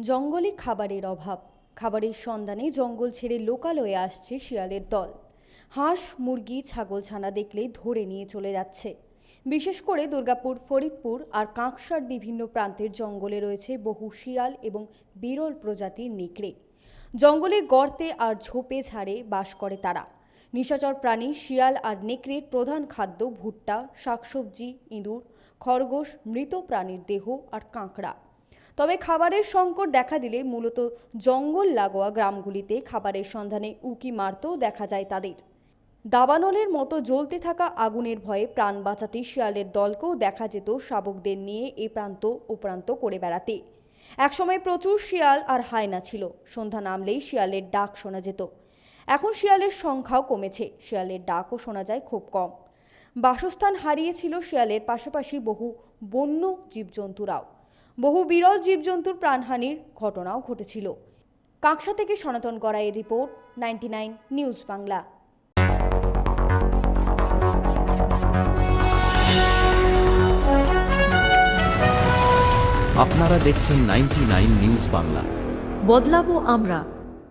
জঙ্গলে খাবারের অভাব। খাবারের সন্ধানে জঙ্গল ছেড়ে লোকালয়ে আসছে শিয়ালের দল। হাঁস, মুরগি, ছাগল ছানা দেখলে ধরে নিয়ে চলে যাচ্ছে। বিশেষ করে দুর্গাপুর, ফরিদপুর আর কাঁকসার বিভিন্ন প্রান্তের জঙ্গলে রয়েছে বহু শিয়াল এবং বিরল প্রজাতির নেকড়ে। জঙ্গলে গর্তে আর ঝোপে ঝাড়ে বাস করে তারা। নিশাচর প্রাণী, শিয়াল আর নেকড়ের প্রধান খাদ্য ভুট্টা, শাকসবজি, ইঁদুর, খরগোশ, মৃত প্রাণীর দেহ আর কাঁকড়া। তবে খাবারের সংকট দেখা দিলে মূলত জঙ্গল লাগোয়া গ্রামগুলিতে খাবারের সন্ধানে উকি মারতেও দেখা যায় তাদের। দাবানলের মতো জ্বলতে থাকা আগুনের ভয়ে প্রাণ বাঁচাতে শিয়ালের দলকেও দেখা যেত শাবকদের নিয়ে এ প্রান্ত ও প্রান্ত করে বেড়াতে। একসময় প্রচুর শিয়াল আর হায়না ছিল। সন্ধ্যা নামলেই শিয়ালের ডাক শোনা যেত। এখন শিয়ালের সংখ্যাও কমেছে। শিয়ালের ডাকও শোনা যায় খুব কম। বাসস্থান হারিয়েছিল শিয়ালের পাশাপাশি বহু বন্য জীবজন্তুরাও। বহু বিরল জীবজন্তুর প্রাণহানির ঘটনাও ঘটেছিল। কাঁকসা থেকে সনাতন করা গড়াইয়ের report ninety nine news Bangla. আপনারা দেখছেন নাইনটি নিউজ বাংলা। বদলাবো আমরা।